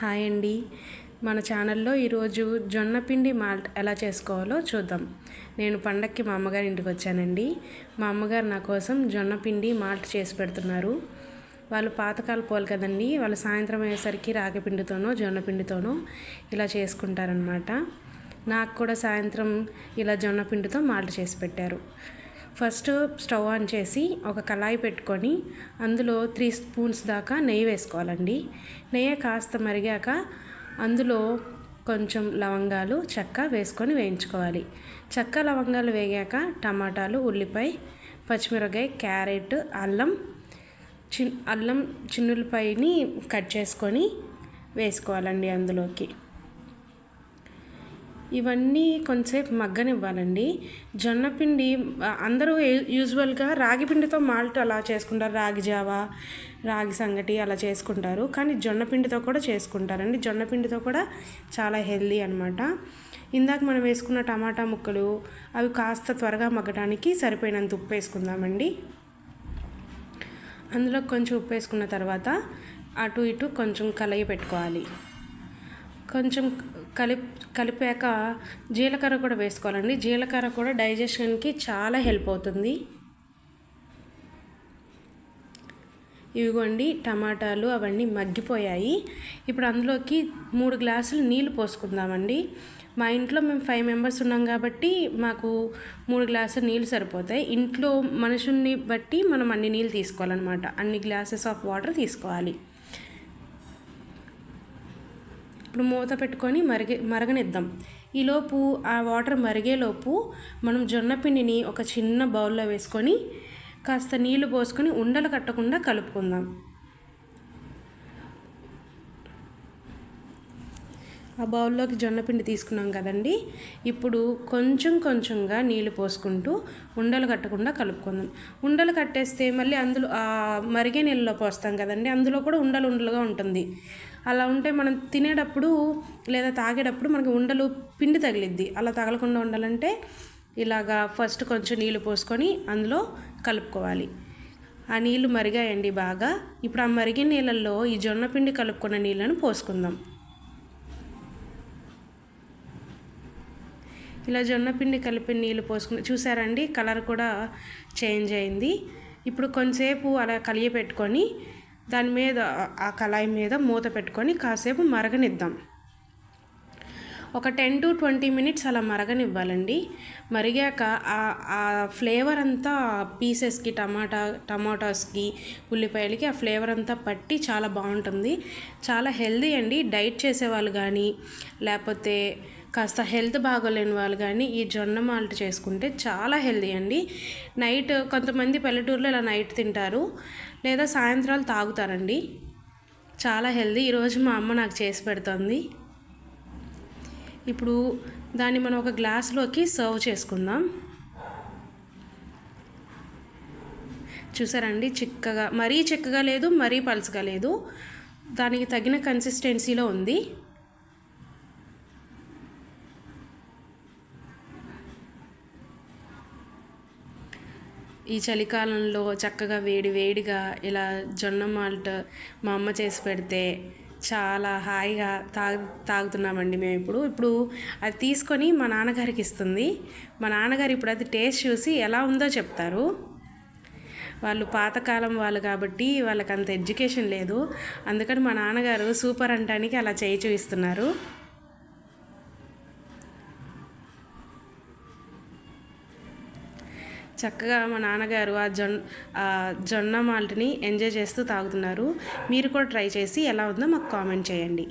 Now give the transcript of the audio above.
Hi అండి. మన ఛానల్లో ఈరోజు జొన్నపిండి మాల్ట్ ఎలా చేసుకోవాలో చూద్దాం. నేను పండక్కి మా అమ్మగారి ఇంటికి వచ్చానండి. మా అమ్మగారు నా కోసం జొన్నపిండి మాల్ట్ చేసి పెడుతున్నారు. వాళ్ళు పాతకాల పోలు కదండి. వాళ్ళు సాయంత్రం అయ్యేసరికి రాగిపిండితోనో జొన్నపిండితోనో ఇలా చేసుకుంటారనమాట నాకు కూడా సాయంత్రం ఇలా జొన్న పిండితో మాల్ట్ చేసి పెట్టారు. ఫస్ట్ స్టవ్ ఆన్ చేసి ఒక కళాయి పెట్టుకొని అందులో త్రీ స్పూన్స్ దాకా నెయ్యి వేసుకోవాలండి. నెయ్యి కాస్త మరిగాక అందులో కొంచెం లవంగాలు చెక్క వేసుకొని వేయించుకోవాలి. చెక్క లవంగాలు వేగాక టమాటాలు ఉల్లిపాయ పచ్చిమిరపకాయ క్యారెట్ అల్లం చిన్ అల్లం చిన్నులపైని కట్ చేసుకొని వేసుకోవాలండి అందులోకి. ఇవన్నీ కొంచెంసేపు మగ్గనివ్వాలండి. జొన్నపిండి అందరూ యూజువల్గా రాగి పిండితో మాల్ట్ అలా చేసుకుంటారు. రాగి జావా రాగి సంగటి అలా చేసుకుంటారు. కానీ జొన్నపిండితో కూడా చేసుకుంటారండి. జొన్నపిండితో కూడా చాలా హెల్దీ అనమాట ఇందాక మనం వేసుకున్న టమాటా ముక్కలు అవి కాస్త త్వరగా మగ్గడానికి సరిపోయినంత ఉప్పు వేసుకుందామండి. అందులో కొంచెం ఉప్పు వేసుకున్న తర్వాత అటు ఇటు కొంచెం కలయి పెట్టుకోవాలి. కొంచెం కలిపి కలిపాక జీలకర్ర కూడా వేసుకోవాలండి. జీలకర్ర కూడా డైజెషన్కి చాలా హెల్ప్ అవుతుంది. ఇవిగోండి టమాటాలు అవన్నీ మగ్గిపోయాయి. ఇప్పుడు అందులోకి మూడు గ్లాసులు నీళ్ళు పోసుకుందామండి. మా ఇంట్లో మేము ఫైవ్ మెంబర్స్ ఉన్నాం కాబట్టి మాకు మూడు గ్లాసులు నీళ్ళు సరిపోతాయి. ఇంట్లో మనుషుల్ని బట్టి మనం అన్ని నీళ్ళు తీసుకోవాలన్నమాట. అన్ని గ్లాసెస్ ఆఫ్ వాటర్ తీసుకోవాలి. ఇప్పుడు మూత పెట్టుకొని మరిగే మరగనిద్దాం. ఈలోపు ఆ వాటర్ మరిగేలోపు మనం జొన్న పిండిని ఒక చిన్న బౌల్లో వేసుకొని కాస్త నీళ్ళు పోసుకొని ఉండలు కట్టకుండా కలుపుకుందాం. ఆ బౌల్లోకి జొన్నపిండి తీసుకున్నాం కదండి. ఇప్పుడు కొంచెం కొంచెంగా నీళ్ళు పోసుకుంటూ ఉండలు కట్టకుండా కలుపుకుందాం. ఉండలు కట్టేస్తే మళ్ళీ అందులో మరిగే నీళ్ళలో పోస్తాం కదండి. అందులో కూడా ఉండలు ఉండలుగా ఉంటుంది. అలా ఉంటే మనం తినేటప్పుడు లేదా తాగేటప్పుడు మనకి ఉండలు పిండి తగిలిద్ది. అలా తగలకుండా ఉండాలంటే ఇలాగా ఫస్ట్ కొంచెం నీళ్ళు పోసుకొని అందులో కలుపుకోవాలి. ఆ నీళ్ళు మరిగాయండి బాగా. ఇప్పుడు ఆ మరిగిన నీళ్ళల్లో ఈ జొన్న పిండి కలుపుకున్న నీళ్ళను పోసుకుందాం. ఇలా జొన్న పిండి కలిపి నీళ్ళు పోసుకుని చూసారండి? కలర్ కూడా చేంజ్ అయింది. ఇప్పుడు కొంతసేపు అలా కలియ పెట్టుకొని దాని మీద ఆ కళాయి మీద మూత పెట్టుకొని కాసేపు మరగనిద్దాం. ఒక టెన్ టు ట్వంటీ మినిట్స్ అలా మరగనివ్వాలండి. మరిగాక ఆ- ఫ్లేవర్ అంతా పీసెస్కి టమాటా టమాటాస్కి ఉల్లిపాయలకి ఆ ఫ్లేవర్ అంతా పట్టి చాలా బాగుంటుంది. చాలా హెల్దీ అండి. డైట్ చేసేవాళ్ళు కానీ లేకపోతే కాస్త హెల్త్ బాగోలేని వాళ్ళు కానీ ఈ జొన్న మాల్ట్ చేసుకుంటే చాలా హెల్దీ అండి. నైట్ కొంతమంది పల్లెటూరులో ఇలా నైట్ తింటారు లేదా సాయంత్రాలు తాగుతారండి. చాలా హెల్దీ ఈరోజు మా అమ్మ నాకు చేసి పెడుతుంది. ఇప్పుడు దాన్ని మనం ఒక గ్లాస్లోకి సర్వ్ చేసుకుందాం. చూసారండి? చిక్కగా మరీ చిక్కగా లేదు మరీ పలుచగా లేదు. దానికి తగిన కన్సిస్టెన్సీలో ఉంది. ఈ చలికాలంలో చక్కగా వేడి వేడిగా ఇలా జొన్న మాల్ట్ మా అమ్మ చేసి పెడితే చాలా హాయిగా తాగు తాగుతున్నామండి మేము ఇప్పుడు. ఇప్పుడు అది తీసుకొని మా నాన్నగారికి ఇస్తుంది. మా నాన్నగారు ఇప్పుడు అది టేస్ట్ చూసి ఎలా ఉందో చెప్తారు. వాళ్ళు పాతకాలం వాళ్ళు కాబట్టి వాళ్ళకి అంత ఎడ్యుకేషన్ లేదు. అందుకని మా నాన్నగారు సూపర్ అంటానికి అలా చేయి చూపిస్తున్నారు. చక్కగా మా నాన్నగారు ఆ జొన్న జొన్న మాల్ట్ని ఎంజాయ్ చేస్తూ తాగుతున్నారు. మీరు కూడా ట్రై చేసి ఎలా ఉందో మాకు కామెంట్ చేయండి.